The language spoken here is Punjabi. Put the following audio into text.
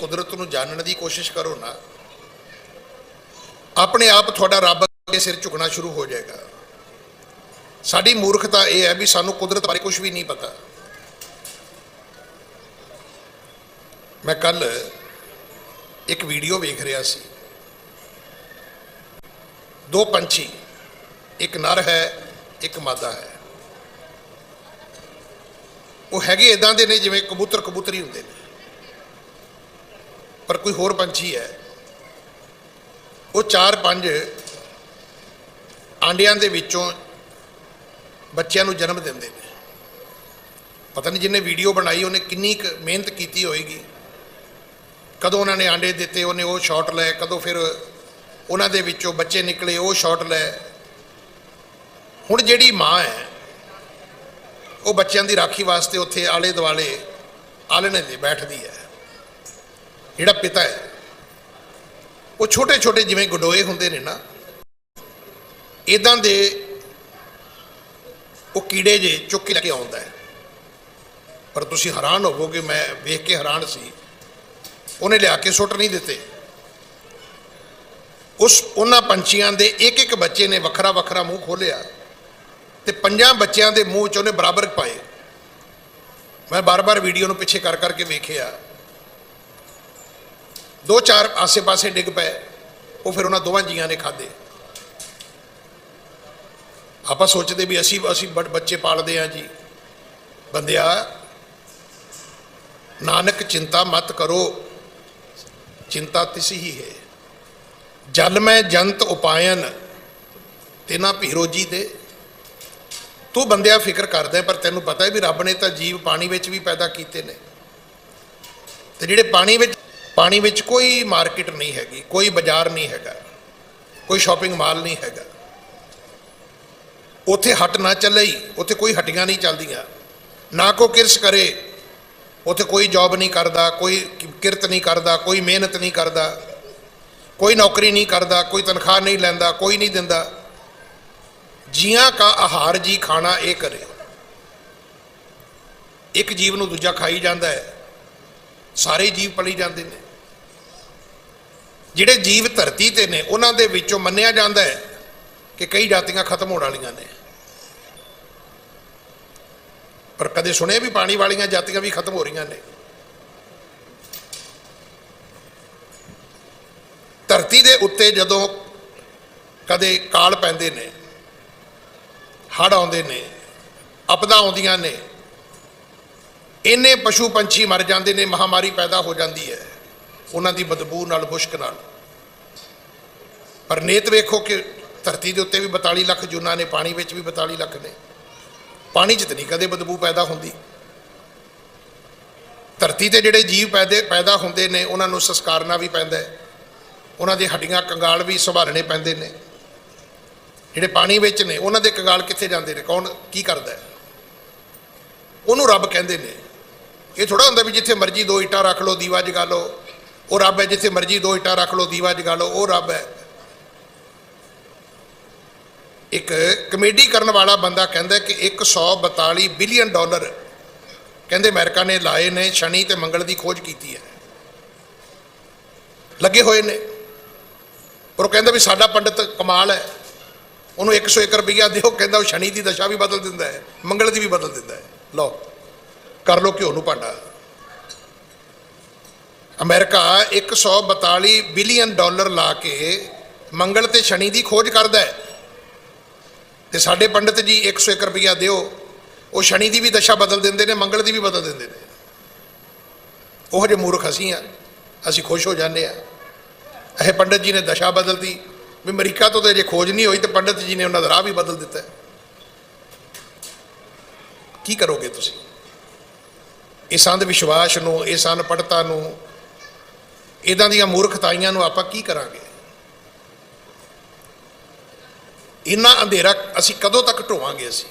ਕੁਦਰਤ ਨੂੰ ਜਾਣਨ ਦੀ ਕੋਸ਼ਿਸ਼ ਕਰੋ ਨਾ। ਆਪਣੇ ਆਪ ਤੁਹਾਡਾ ਰੱਬ ਅੱਗੇ ਸਿਰ ਝੁਕਣਾ ਸ਼ੁਰੂ ਹੋ ਜਾਏਗਾ। ਸਾਡੀ ਮੂਰਖਤਾ ਇਹ ਹੈ ਵੀ ਸਾਨੂੰ ਕੁਦਰਤ ਬਾਰੇ ਕੁਝ ਵੀ ਨਹੀਂ ਪਤਾ। ਮੈਂ ਕੱਲ ਇੱਕ ਵੀਡੀਓ ਵੇਖ ਰਿਹਾ ਸੀ। ਦੋ ਪੰਛੀ, ਇੱਕ ਨਰ ਹੈ, ਇੱਕ ਮਾਦਾ ਹੈ। ਉਹ ਹੈਗੇ ਇਦਾਂ ਦੇ ਨੇ ਜਿਵੇਂ ਕਬੂਤਰ ਕਬੂਤਰੀ ਹੁੰਦੇ ਨੇ। ਪਰ ਕੋਈ ਹੋਰ ਪੰਛੀ ਹੈ। ਉਹ ਚਾਰ ਪੰਜ ਆਂਡਿਆਂ ਦੇ ਵਿੱਚੋਂ ਬੱਚਿਆਂ ਨੂੰ ਜਨਮ ਦਿੰਦੇ ਨੇ। ਪਤਾ ਨਹੀਂ ਜਿਹਨੇ ਵੀਡੀਓ ਬਣਾਈ, ਉਹਨੇ ਕਿੰਨੀ ਕੁ ਮਿਹਨਤ ਕੀਤੀ ਹੋਏਗੀ। ਕਦੋਂ ਉਹਨਾਂ ਨੇ ਆਂਡੇ ਦਿੱਤੇ, ਉਹਨੇ ਉਹ ਸ਼ਾਟ ਲਏ, ਕਦੋਂ ਫਿਰ ਉਹਨਾਂ ਦੇ ਵਿੱਚੋਂ ਬੱਚੇ ਨਿਕਲੇ, ਉਹ ਸ਼ਾਟ ਲਏ। ਹੁਣ ਜਿਹੜੀ ਮਾਂ ਹੈ, ਉਹ ਬੱਚਿਆਂ ਦੀ ਰਾਖੀ ਵਾਸਤੇ ਉੱਥੇ ਆਲੇ ਦੁਆਲੇ ਆਲਣੇ ਦੇ ਬੈਠਦੀ ਹੈ। ਜਿਹੜਾ ਪਿਤਾ ਹੈ, ਉਹ ਛੋਟੇ ਛੋਟੇ ਜਿਵੇਂ ਗਡੋਏ ਹੁੰਦੇ ਨੇ ਨਾ ਇਦਾਂ ਦੇ ਉਹ ਕੀੜੇ ਜੇ ਚੁੱਕ ਕੇ ਲੈ ਕੇ ਆਉਂਦਾ ਹੈ। ਪਰ ਤੁਸੀਂ ਹੈਰਾਨ ਹੋਵੋਗੇ, ਮੈਂ ਵੇਖ ਕੇ ਹੈਰਾਨ ਸੀ। ਉਹਨੇ ਲਿਆ ਕੇ ਸੁੱਟ ਨਹੀਂ ਦਿੱਤੇ। ਉਸ ਉਹਨਾਂ ਪੰਛੀਆਂ ਦੇ ਇੱਕ ਇੱਕ ਬੱਚੇ ਨੇ ਵੱਖਰਾ ਵੱਖਰਾ ਮੂੰਹ ਖੋਲਿਆ ਤੇ ਪੰਜਾਂ ਬੱਚਿਆਂ ਦੇ ਮੂੰਹ ਚ ਉਹਨੇ ਬਰਾਬਰ ਪਾਏ। ਮੈਂ ਬਾਰ-ਬਾਰ ਵੀਡੀਓ ਨੂੰ ਪਿੱਛੇ ਕਰ ਕਰਕੇ ਵੇਖਿਆ। ਦੋ ਚਾਰ ਆਸੇ-ਪਾਸੇ ਡਿੱਗ ਪਏ, ਉਹ ਫਿਰ ਉਹਨਾਂ ਦੋਵਾਂ ਜੀਆਂ ਨੇ ਖਾਦੇ ਆਪਾਂ ਸੋਚਦੇ ਵੀ ਅਸੀਂ ਅਸੀਂ ਬ- ਬੱਚੇ ਪਾਲਦੇ ਆਂ ਜੀ। ਬੰਦਿਆ, ਨਾਨਕ ਚਿੰਤਾ ਮਤ ਕਰੋ, ਚਿੰਤਾ ਤਿਸ ਹੀ ਹੈ। ਜਲ ਮੈਂ ਜੰਤ ਉਪਾਇਨ, ਤੇਨਾ ਭੀਰੋਜੀ ਦੇ ਤੂੰ ਬੰਦਿਆ ਫਿਕਰ ਕਰਦਾ ਪਰ ਤੈਨੂੰ ਪਤਾ ਹੈ ਵੀ ਰੱਬ ਨੇ ਤਾਂ ਜੀਵ ਪਾਣੀ ਵਿੱਚ ਵੀ ਪੈਦਾ ਕੀਤੇ ਨੇ। ਤੇ ਜਿਹੜੇ ਪਾਣੀ ਵਿੱਚ ਪਾਣੀ ਵਿੱਚ ਕੋਈ ਮਾਰਕੀਟ ਨਹੀਂ ਹੈਗੀ, ਕੋਈ ਬਾਜ਼ਾਰ ਨਹੀਂ ਹੈਗਾ, ਕੋਈ ਸ਼ਾਪਿੰਗ ਮਾਲ ਨਹੀਂ ਹੈਗਾ। ਉੱਥੇ ਹਟ ਨਾ ਚੱਲੇ ਉੱਥੇ ਕੋਈ ਹਟੀਆਂ ਨਹੀਂ ਚੱਲਦੀਆਂ। ਨਾ ਕੋ ਕਿਰਸ ਕਰੇ, ਉੱਥੇ ਕੋਈ ਜੌਬ ਨਹੀਂ ਕਰਦਾ, ਕੋਈ ਕਿ- ਕਿਰਤ ਨਹੀਂ ਕਰਦਾ, ਕੋਈ ਮਿਹਨਤ ਨਹੀਂ ਕਰਦਾ, ਕੋਈ ਨੌਕਰੀ ਨਹੀਂ ਕਰਦਾ, ਕੋਈ ਤਨਖਾਹ ਨਹੀਂ ਲੈਂਦਾ, ਕੋਈ ਨਹੀਂ ਦਿੰਦਾ। ਜੀਆਂ ਕਾ ਆਹਾਰ ਜੀ ਖਾਣਾ ਇਹ ਕਰੇ। ਇੱਕ ਜੀਵ ਨੂੰ ਦੂਜਾ ਖਾਈ ਜਾਂਦਾ ਹੈ। ਸਾਰੇ ਜੀਵ ਪਲੀ ਜਾਂਦੇ ਨੇ। ਜਿਹੜੇ ਜੀਵ ਧਰਤੀ ਤੇ ਨੇ, ਉਹਨਾਂ ਦੇ ਵਿੱਚੋਂ ਮੰਨਿਆ ਜਾਂਦਾ ਹੈ ਕਿ ਕਈ ਜਾਤੀਆਂ ਖਤਮ ਹੋਣ ਵਾਲੀਆਂ ਨੇ। ਪਰ ਕਦੇ ਸੁਣੇ ਵੀ ਪਾਣੀ ਵਾਲੀਆਂ ਜਾਤੀਆਂ ਵੀ ਖਤਮ ਹੋ ਰਹੀਆਂ ਨੇ? ਧਰਤੀ ਦੇ ਉੱਤੇ ਜਦੋਂ ਕਦੇ ਕਾਲ ਪੈਂਦੇ ਨੇ, ਹੜ੍ਹ ਆਉਂਦੇ ਨੇ ਆਪਦਾ ਆਉਂਦੀਆਂ ਨੇ, ਇੰਨੇ ਪਸ਼ੂ ਪੰਛੀ ਮਰ ਜਾਂਦੇ ਨੇ, ਮਹਾਮਾਰੀ ਪੈਦਾ ਹੋ ਜਾਂਦੀ ਹੈ। ਉਹਨਾਂ ਦੀ ਬਦਬੂ ਨਾਲ ਮੁਸ਼ਕ ਨਾਲ। ਪਰ ਨੇਤ ਵੇਖੋ ਕਿ ਧਰਤੀ ਦੇ ਉੱਤੇ ਵੀ 42 ਲੱਖ ਜੂਨਾਂ ਨੇ, ਪਾਣੀ ਵਿੱਚ ਵੀ 42 ਲੱਖ ਨੇ। ਪਾਣੀ 'ਚ ਤਾਂ ਨਹੀਂ ਕਦੇ ਬਦਬੂ ਪੈਦਾ ਹੁੰਦੀ। ਧਰਤੀ ਤੇ ਜਿਹੜੇ ਜੀਵ ਪੈਦੇ, ਪੈਦਾ ਹੁੰਦੇ ਨੇ, ਉਹਨਾਂ ਨੂੰ ਸੰਸਕਾਰਨਾ ਵੀ ਪੈਂਦਾ ਹੈ। ਉਹਨਾਂ ਦੇ ਹੱਡੀਆਂ ਕੰਗਾਲ ਵੀ ਸੰਭਾਲਣੇ ਪੈਂਦੇ ਨੇ। ਜਿਹੜੇ ਪਾਣੀ ਵਿੱਚ ਨੇ, ਉਹਨਾਂ ਦੇ ਕੰਗਾਲ ਕਿੱਥੇ ਜਾਂਦੇ ਨੇ? ਕੌਣ ਕੀ ਕਰਦਾ ਹੈ? ਉਹਨੂੰ ਰੱਬ ਕਹਿੰਦੇ ਨੇ। ਇਹ ਥੋੜਾ ਹੁੰਦਾ ਵੀ ਜਿੱਥੇ ਮਰਜ਼ੀ ਦੋ ਇੱਟਾਂ ਰੱਖ ਲਓ, ਦੀਵਾ ਜਗਾ ਲਓ। ਉਹ ਰੱਬ ਹੈ ਜਿੱਥੇ ਮਰਜ਼ੀ ਦੋ ਇੱਟਾਂ ਰੱਖ ਲਓ, ਦੀਵਾ ਜਗਾ ਲਓ, ਉਹ ਰੱਬ ਹੈ। ਇੱਕ ਕਮੇਡੀ ਕਰਨ ਵਾਲਾ ਬੰਦਾ ਕਹਿੰਦਾ ਕਿ 142 ਬਿਲੀਅਨ ਡਾਲਰ ਕਹਿੰਦੇ ਅਮਰੀਕਾ ਨੇ ਲਾਏ ਨੇ, ਸ਼ਨੀ ਤੇ ਮੰਗਲ ਦੀ ਖੋਜ ਕੀਤੀ ਹੈ। ਲੱਗੇ ਹੋਏ ਨੇ। ਪਰ ਉਹ ਕਹਿੰਦਾ ਵੀ ਸਾਡਾ ਪੰਡਤ ਕਮਾਲ ਹੈ। ਉਹਨੂੰ 101 ਰੁਪਈਆ ਦਿਓ, ਕਹਿੰਦਾ ਉਹ ਸ਼ਨੀ ਦੀ ਦਸ਼ਾ ਵੀ ਬਦਲ ਦਿੰਦਾ ਹੈ, ਮੰਗਲ ਦੀ ਵੀ ਬਦਲ ਦਿੰਦਾ ਹੈ। ਲਓ, ਕਰ ਲਓ ਘਿਓ ਨੂੰ ਭਾਂਡਾ। ਅਮਰੀਕਾ 142 ਬਿਲੀਅਨ ਡਾਲਰ ਲਾ ਕੇ ਮੰਗਲ ਤੇ ਸ਼ਨੀ ਦੀ ਖੋਜ ਕਰਦਾ ਹੈ। ਤੇ ਸਾਡੇ ਪੰਡਤ ਜੀ 101 ਰੁਪਈਆ ਦਿਓ, ਉਹ ਸ਼ਨੀ ਦੀ ਵੀ ਦਸ਼ਾ ਬਦਲ ਦਿੰਦੇ ਨੇ, ਮੰਗਲ ਦੀ ਵੀ ਬਦਲ ਦਿੰਦੇ ਨੇ। ਉਹ ਜਿਹੇ ਮੂਰਖ ਅਸੀਂ ਆ ਅਸੀਂ ਖੁਸ਼ ਹੋ ਜਾਂਦੇ ਆ ਇਹ ਪੰਡਤ ਜੀ ਨੇ ਦਸ਼ਾ ਬਦਲਦੀ ਵੀ ਅਮਰੀਕਾ ਤੋਂ ਤੇ ਜੇ ਖੋਜ ਨਹੀਂ ਹੋਈ ਤੇ ਪੰਡਤ ਜੀ ਨੇ ਉਹਨਾਂ ਦਾ ਰਾਹ ਵੀ ਬਦਲ ਦਿੱਤਾ ਕੀ ਕਰੋਗੇ ਤੁਸੀਂ? ਇਸ ਅੰਧ ਵਿਸ਼ਵਾਸ ਨੂੰ ਇਸ ਅਨਪੜਤਾ ਨੂੰ ਇਦਾਂ ਦੀਆਂ ਮੂਰਖਤਾਈਆਂ ਨੂੰ ਆਪਾਂ ਕੀ ਕਰਾਂਗੇ? ਇੰਨਾ ਅੰਧੇਰਾ ਅਸੀਂ ਕਦੋਂ ਤੱਕ ਢੋਵਾਂਗੇ ਅਸੀਂ?